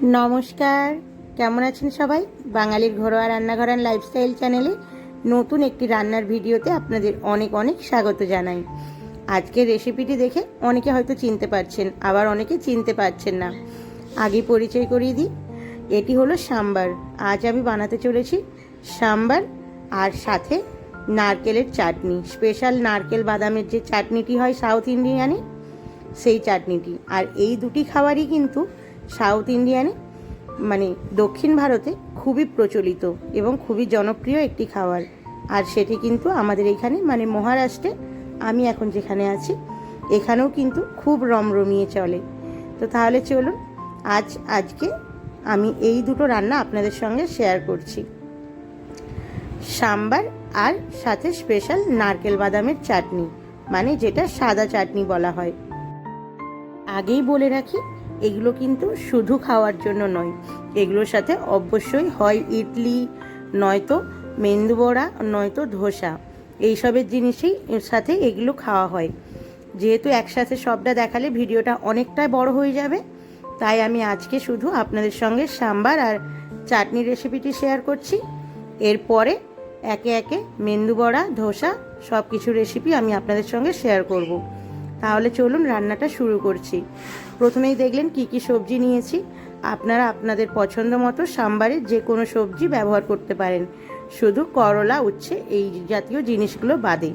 নমস্কার। কেমন আছেন সবাই? বাঙালির ঘরোয়া রান্নাঘর অ্যান্ড লাইফস্টাইল চ্যানেলে নতুন একটি রান্নার ভিডিওতে আপনাদের অনেক অনেক স্বাগত জানাই। আজকের রেসিপিটি দেখে অনেকে হয়তো চিনতে পারছেন, আবার অনেকে চিনতে পারছেন না। আগে পরিচয় করিয়ে দিই, এটি হলো সাম্বার। আজ আমি বানাতে চলেছি সাম্বার আর সাথে নারকেলের চাটনি। স্পেশাল নারকেল বাদামের যে চাটনিটি হয় সাউথ ইন্ডিয়ানে সেই চাটনিটি। আর এই দুটি খাবারই কিন্তু সাউথ ইন্ডিয়ানে মানে দক্ষিণ ভারতে খুবই প্রচলিত এবং খুবই জনপ্রিয় একটি খাবার। আর সেটি কিন্তু আমাদের এখানে মানে মহারাষ্ট্রে আমি এখন যেখানে আছি, এখানেও কিন্তু খুব রমরমিয়ে চলে। তো তাহলে চলুন, আজ, আজকে আমি এই দুটো রান্না আপনাদের সঙ্গে শেয়ার করছি। সাম্বার আর সাথে স্পেশাল নারকেল বাদামের চাটনি মানে যেটা সাদা চাটনি বলা হয়। আগেই বলে রাখি এগুলো কিন্তু শুধু খাওয়ার জন্য নয়। এগুলোর সাথে অবশ্যই হয় ইডলি, নয়তো মেন্দু বড়া, নয়তো ধোসা। এইসবের জিনিসই এর সাথে এগুলো খাওয়া হয়। যেহেতু একসাথে সবটা দেখালে ভিডিওটা অনেকটাই বড় হয়ে যাবে, তাই আমি আজকে শুধু আপনাদের সঙ্গে সাম্বার আর চাটনির রেসিপিটি শেয়ার করছি। এরপরে একে একে মেন্দু বড়া, ধোসা সব কিছু রেসিপি আমি আপনাদের সঙ্গে শেয়ার করব। তাহলে চলুন রান্নাটা শুরু করছি। প্রথমেই দেখলেন কি কি সবজি নিয়েছি। আপনারা আপনাদের পছন্দ মতো সাম্বারের যে কোনো সবজি ব্যবহার করতে পারেন। শুধু করলা, উচ্ছে, এই জাতীয় জিনিসগুলো বাদে।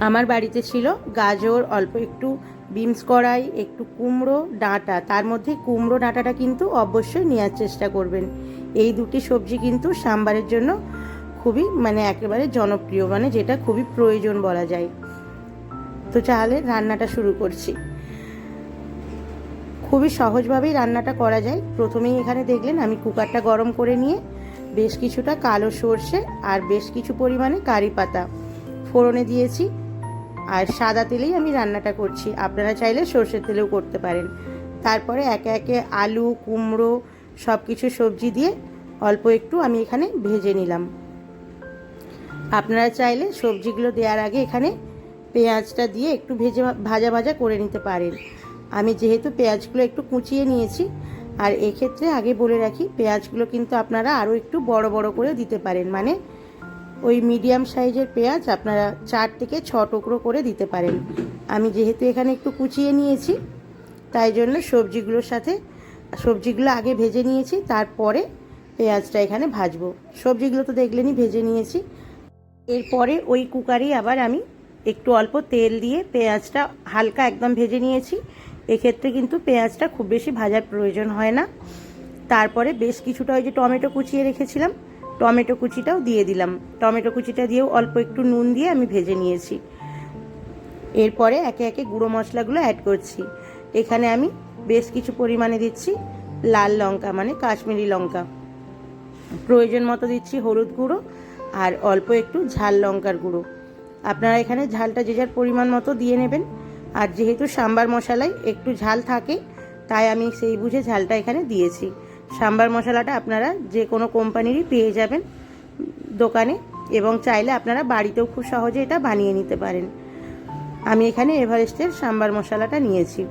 আমার বাড়িতে ছিল গাজর, অল্প একটু বিমস কড়াই, একটু কুমড়ো ডাঁটা। তার মধ্যে কুমড়ো ডাঁটাটা কিন্তু অবশ্যই নেওয়ার চেষ্টা করবেন। এই দুটি সবজি কিন্তু সাম্বারের জন্য খুবই মানে একেবারে জনপ্রিয় মানে যেটা খুবই প্রয়োজন বলা যায়। তো তাহলে রান্নাটা শুরু করছি। খুবই সহজভাবেই রান্নাটা করা যায়। প্রথমেই এখানে দেখলেন আমি কুকারটা গরম করে নিয়ে বেশ কিছুটা কালো সর্ষে আর বেশ কিছু পরিমাণে কারি পাতা ফোড়নে দিয়েছি। আর সাদা তেলেই আমি রান্নাটা করছি। আপনারা চাইলে সর্ষের তেলেও করতে পারেন। তারপরে একে একে আলু, কুমড়ো সব কিছু সবজি দিয়ে অল্প একটু আমি এখানে ভেজে নিলাম। আপনারা চাইলে সবজিগুলো দেওয়ার আগে এখানে পেঁয়াজটা দিয়ে একটু ভেজে ভাজা ভাজা করে নিতে পারেন। আমি যেহেতু পেঁয়াজগুলো একটু কুচিয়ে নিয়েছি, আর এক্ষেত্রে আগে বলে রাখি, পেঁয়াজগুলো কিন্তু আপনারা আরও একটু বড় বড় করে দিতে পারেন। মানে ওই মিডিয়াম সাইজের পেঁয়াজ আপনারা চার থেকে ছ টুকরো করে দিতে পারেন। আমি যেহেতু এখানে একটু কুচিয়ে নিয়েছি, তাই জন্য সবজিগুলোর সাথে, সবজিগুলো আগে ভেজে নিয়েছি, তারপরে পেঁয়াজটা এখানে ভাজবো। সবজিগুলো তো দেখলেনই ভেজে নিয়েছি। এরপরে ওই কুকারেই আবার আমি একটু অল্প তেল দিয়ে পেঁয়াজটা হালকা একদম ভেজে নিয়েছি। এক্ষেত্রে কিন্তু পেঁয়াজটা খুব বেশি ভাজার প্রয়োজন হয় না। তারপরে বেশ কিছুটা ওই যে টমেটো কুচিয়ে রেখেছিলাম। টমেটো কুচিটাও দিয়ে দিলাম। টমেটো কুচিটা দিয়েও অল্প একটু নুন দিয়ে আমি ভেজে নিয়েছি। এরপরে একে একে গুঁড়ো মশলাগুলো অ্যাড করছি। এখানে আমি বেশ কিছু পরিমাণে দিচ্ছি লাল লঙ্কা মানে কাশ্মীরি লঙ্কা। প্রয়োজন মতো দিচ্ছি হলুদ গুঁড়ো আর অল্প একটু ঝাল লঙ্কার গুঁড়ো। আপনারা এখানে ঝালটা যে যার পরিমাণ মতো দিয়ে নেবেন। আর যেহেতু সাম্বার মশলায় একটু ঝাল থাকে, তাই আমি সেই বুঝে ঝালটা এখানে দিয়েছি। সাম্বার মশলাটা আপনারা যে কোনো কোম্পানিরই পেয়ে যাবেন দোকানে এবং চাইলে আপনারা বাড়িতেও খুব সহজে এটা বানিয়ে নিতে পারেন। আমি এখানে এভারেস্টের সাম্বার মশলাটা নিয়েছি।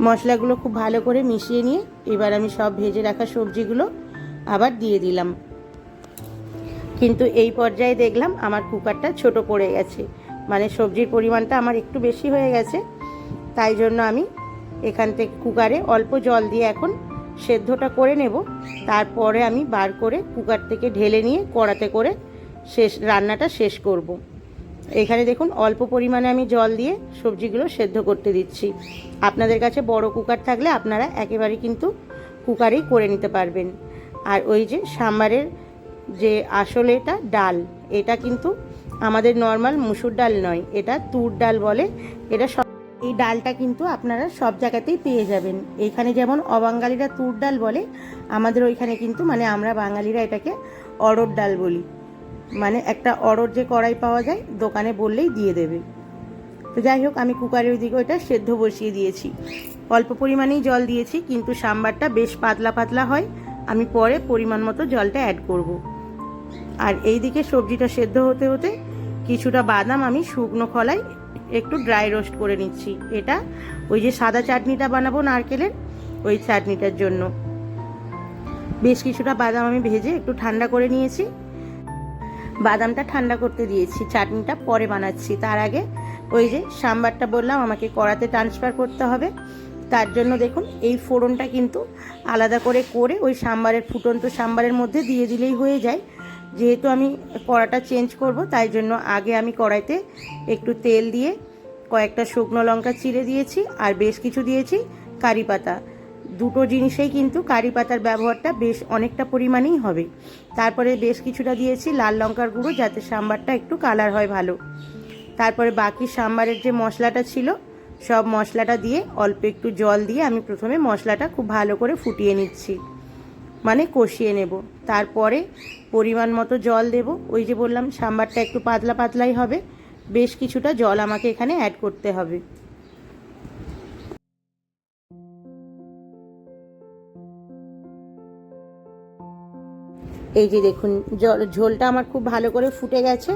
মশলাগুলো খুব ভালো করে মিশিয়ে নিয়ে এবার আমি সব ভেজে রাখা সবজিগুলো আবার দিয়ে দিলাম। কিন্তু এই পর্যায়ে দেখলাম আমার কুকারটা ছোট পড়ে গেছে। মানে সবজির পরিমাণটা আমার একটু বেশি হয়ে গেছে। তাই জন্য আমি এখান থেকে কুকারে অল্প জল দিয়ে এখন সেদ্ধটা করে নেব। তারপরে আমি বার করে কুকার থেকে ঢেলে নিয়ে কড়াতে করে শেষ, রান্নাটা শেষ করব। এখানে দেখুন অল্প পরিমাণে আমি জল দিয়ে সবজিগুলো সেদ্ধ করতে দিচ্ছি। আপনাদের কাছে বড় কুকার থাকলে আপনারা একেবারে কিন্তু কুকারেই করে নিতে পারবেন। আর ওই যে সাম্বারের যে আসলে এটা ডাল। এটা কিন্তু আমাদের নর্মাল মুসুর ডাল নয়, এটা তুর ডাল বলে। এটা সব এই ডালটা কিন্তু আপনারা সব জায়গাতেই পেয়ে যাবেন। এইখানে যেমন অবাঙালিরা তুর ডাল বলে, আমাদের ওইখানে কিন্তু মানে আমরা বাঙালিরা এটাকে অড়র ডাল বলি। মানে একটা অড়র যে কড়াই পাওয়া যায়, দোকানে বললেই দিয়ে দেবে। তো যাই হোক, আমি কুকারের ওইদিকে ওইটা সেদ্ধ বসিয়ে দিয়েছি। অল্প পরিমাণেই জল দিয়েছি, কিন্তু সাম্বারটা বেশ পাতলা পাতলা হয়। আমি পরে পরিমাণ মতো জলটা অ্যাড করব। আর এই দিকে সবজিটা সেদ্ধ হতে হতে কিছুটা বাদাম আমি শুকনো খলায় একটু ড্রাই রোস্ট করে নিচ্ছি। এটা ওই যে সাদা চাটনিটা বানাবো নারকেলের, ওই চাটনিটার জন্য। বেশ কিছুটা বাদাম আমি ভেজে একটু ঠান্ডা করে নিয়েছি। বাদামটা ঠান্ডা করতে দিয়েছি, চাটনিটা পরে বানাচ্ছি। তার আগে ওই যে সাম্বারটা বললাম, আমাকে কড়াতে ট্রান্সফার করতে হবে। তার জন্য দেখুন, এই ফোড়নটা কিন্তু আলাদা করে করে ওই সাম্বারের, ফুটন্ত সাম্বারের মধ্যে দিয়ে দিলেই হয়ে যায়। যেহেতু আমি কড়াটা চেঞ্জ করব, তাই জন্য আগে আমি কড়াইতে একটু তেল দিয়ে কয়েকটা শুকনো লঙ্কা চিড়ে দিয়েছি আর বেশ কিছু দিয়েছি কারি পাতা। দুটো জিনিসেই কিন্তু কারি পাতার ব্যবহারটা বেশ অনেকটা পরিমাণেই হবে। তারপরে বেশ কিছুটা দিয়েছি লাল লঙ্কার গুঁড়ো যাতে সাম্বারটা একটু কালার হয় ভালো। তারপরে বাকি সাম্বারের যে মশলাটা ছিল, সব মশলাটা দিয়ে অল্প একটু জল দিয়ে আমি প্রথমে মশলাটা খুব ভালো করে ফুটিয়ে নিচ্ছি। মানে কষিয়ে নেব। তারপরে পরিমাণ মতো জল দেব। ওই যে বললাম, সাম্বারটা একটু পাতলা পাতলাই হবে। বেশ কিছুটা জল আমাকে এখানে অ্যাড করতে হবে। এই যে দেখুন, জল, ঝোলটা আমার খুব ভালো করে ফুটে গেছে।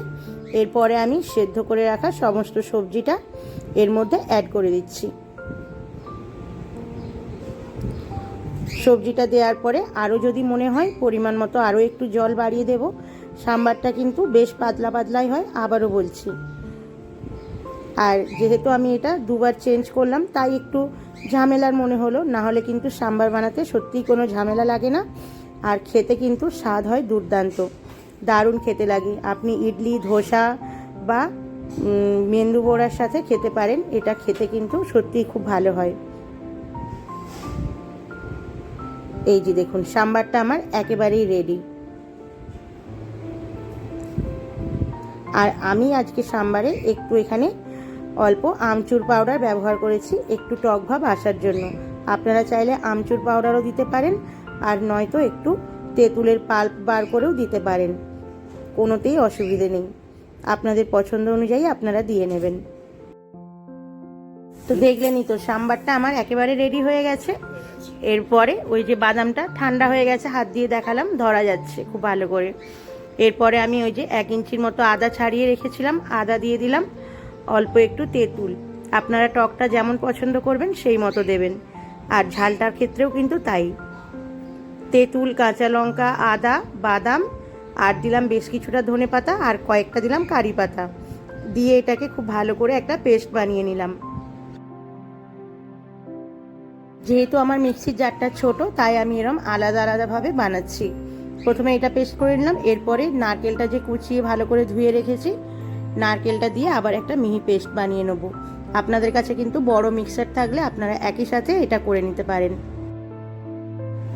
এরপরে আমি সেদ্ধ করে রাখা সমস্ত সবজিটা এর মধ্যে অ্যাড করে দিচ্ছি। সবজিটা দেওয়ার পরে আরও যদি মনে হয় পরিমাণ মতো আরও একটু জল বাড়িয়ে দেব। সাম্বারটা কিন্তু বেশ পাতলা পাতলাই হয়, আবারও বলছি। আর যেহেতু আমি এটা দুবার চেঞ্জ করলাম, তাই একটু ঝামেলার মনে হলো, না হলে কিন্তু সাম্বার বানাতে সত্যিই কোনো ঝামেলা লাগে না। আর খেতে কিন্তু স্বাদ হয় দুর্দান্ত। দারুণ খেতে লাগে। আপনি ইডলি, ধোসা বা মেন্দু বড়ার সাথে খেতে পারেন, এটা খেতে কিন্তু সত্যিই খুব ভালো হয়। এই যে দেখুন, সাম্বারটা আমার একেবারেই রেডি আর আমি আজকে সাম্বারে একটু এখানে অল্প আমচুর পাউডার ব্যবহার করেছি, একটু টক ভাব আসার জন্য। আপনারা চাইলে আমচুর পাউডারও দিতে পারেন, আর নয়তো একটু তেঁতুলের পাল্প বার করেও দিতে পারেন। কোনোতেই অসুবিধে নেই। আপনাদের পছন্দ অনুযায়ী আপনারা দিয়ে নেবেন। তো দেখলেনই তো, সাম্বারটা আমার একেবারে রেডি হয়ে গেছে। এরপরে ওই যে বাদামটা ঠান্ডা হয়ে গেছে, হাত দিয়ে দেখালাম, ধরা যাচ্ছে খুব ভালো করে। এরপরে আমি ওই যে এক ইঞ্চির মতো আদা ছাড়িয়ে রেখেছিলাম, আদা দিয়ে দিলাম, অল্প একটু তেঁতুল। আপনারা টকটা যেমন পছন্দ করবেন, সেই মতো দেবেন। আর ঝালটার ক্ষেত্রেও কিন্তু তাই। তেঁতুল, কাঁচা লঙ্কা, আদা, বাদাম, আর দিলাম বেশ কিছুটা ধনে পাতা আর কয়েকটা দিলাম কারি পাতা দিয়ে এটাকে খুব ভালো করে একটা পেস্ট বানিয়ে নিলাম। যেহেতু আমার মিক্সির জারটা ছোট, তাই আমি এরম আলাদা আলাদাভাবে বানাচ্ছি। প্রথমে এটা পেস্ট করে নিলাম, এরপরে নারকেলটা যে কুচিয়ে ভালো করে ধুয়ে রেখেছি, নারকেলটা দিয়ে আবার একটা মিহি পেস্ট বানিয়ে নেব। আপনাদের কাছে কিন্তু বড় মিক্সার থাকলে আপনারা একই সাথে এটা করে নিতে পারেন।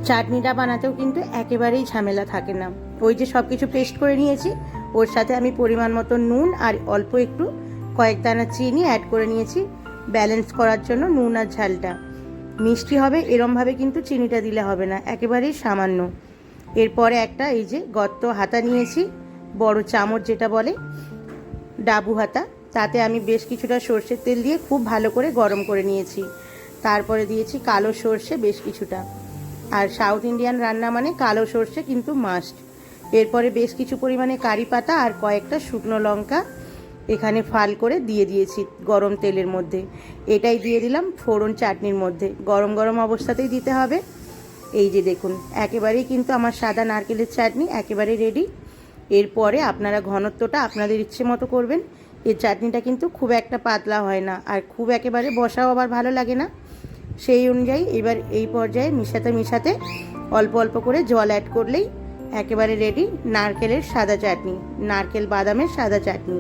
চাটনিটা বানাতেও কিন্তু একেবারেই ঝামেলা থাকে না। ওই যে সব কিছু পেস্ট করে নিয়েছি, ওর সাথে আমি পরিমাণ মতো নুন আর অল্প একটু কয়েক দানা চিনি অ্যাড করে নিয়েছি, ব্যালেন্স করার জন্য নুন আর ঝালটা। মিষ্টি হবে, এরমভাবে কিন্তু চিনিটা দিলে হবে না, একেবারেই সামান্য। এরপরে একটা এই যে গর্ত হাতা নিয়েছি, বড় চামচ যেটা বলে, ডাবু হাতা, তাতে আমি বেশ কিছুটা সর্ষের তেল দিয়ে খুব ভালো করে গরম করে নিয়েছি। তারপরে দিয়েছি কালো সর্ষে বেশ কিছুটা। আর সাউথ ইন্ডিয়ান রান্না মানে কালো সর্ষে কিন্তু মাস্ট। এরপরে বেশ কিছু পরিমাণে কারি পাতা আর কয়েকটা শুকনো লঙ্কা এখানে ফাল করে দিয়ে দিয়েছি গরম তেলের মধ্যে। এটাই দিয়ে দিলাম ফোড়ন চাটনির মধ্যে। গরম গরম অবস্থাতেই দিতে হবে। এই যে দেখুন, একেবারেই কিন্তু আমার সাদা নারকেলের চাটনি একেবারে রেডি এরপরে আপনারা ঘনত্বটা আপনাদের ইচ্ছে মতো করবেন। এই চাটনিটা কিন্তু খুব একটা পাতলা হয় না আর খুব একেবারে বসাও আবার ভালো লাগে না। সেই অনুযায়ী এবার এই পর্যায়ে মিশাতে মিশাতে অল্প অল্প করে জল অ্যাড করলেই একেবারে রেডি নারকেলের সাদা চাটনি, নারকেল বাদামের সাদা চাটনি।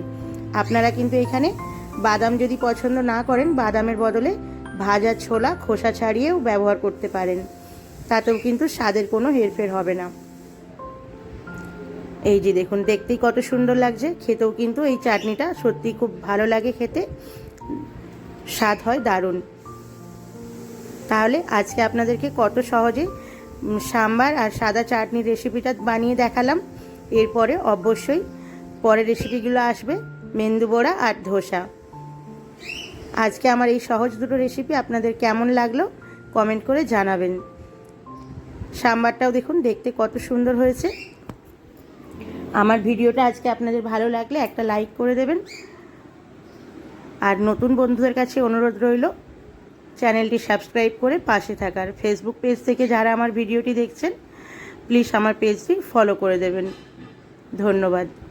আপনারা কিন্তু এখানে বাদাম যদি পছন্দ না করেন, বাদামের বদলে ভাজা ছোলা, খোসা ছাড়িয়েও ব্যবহার করতে পারেন। তাতেও কিন্তু স্বাদের কোনো হেরফের হবে না। এই যে দেখুন, দেখতেই কত সুন্দর লাগছে। খেতেও কিন্তু এই চাটনিটা সত্যি খুব ভালো লাগে খেতে। স্বাদ হয় দারুণ। তাহলে আজকে আপনাদেরকে কত সহজে সাম্বার আর সাদা চাটনির রেসিপিটা বানিয়ে দেখালাম। এরপরে অবশ্যই পরের রেসিপিগুলো আসবে। মেন্দু বড়া আর ধোসা। আজকে আমার এই সহজ দুটো রেসিপি আপনাদের কেমন লাগল কমেন্ট করে জানাবেন। সাম্বারটাও দেখুন, দেখতে কত সুন্দর হয়েছে। আমার ভিডিওটা আজকে আপনাদের ভালো লাগলে একটা লাইক করে দেবেন। আর নতুন বন্ধুদের কাছে অনুরোধ রইল, চ্যানেলটি সাবস্ক্রাইব করে পাশে থাকার। ফেসবুক পেজ থেকে যারা আমার ভিডিওটি দেখছেন প্লিজ আমার পেজটি ফলো করে দেবেন। ধন্যবাদ।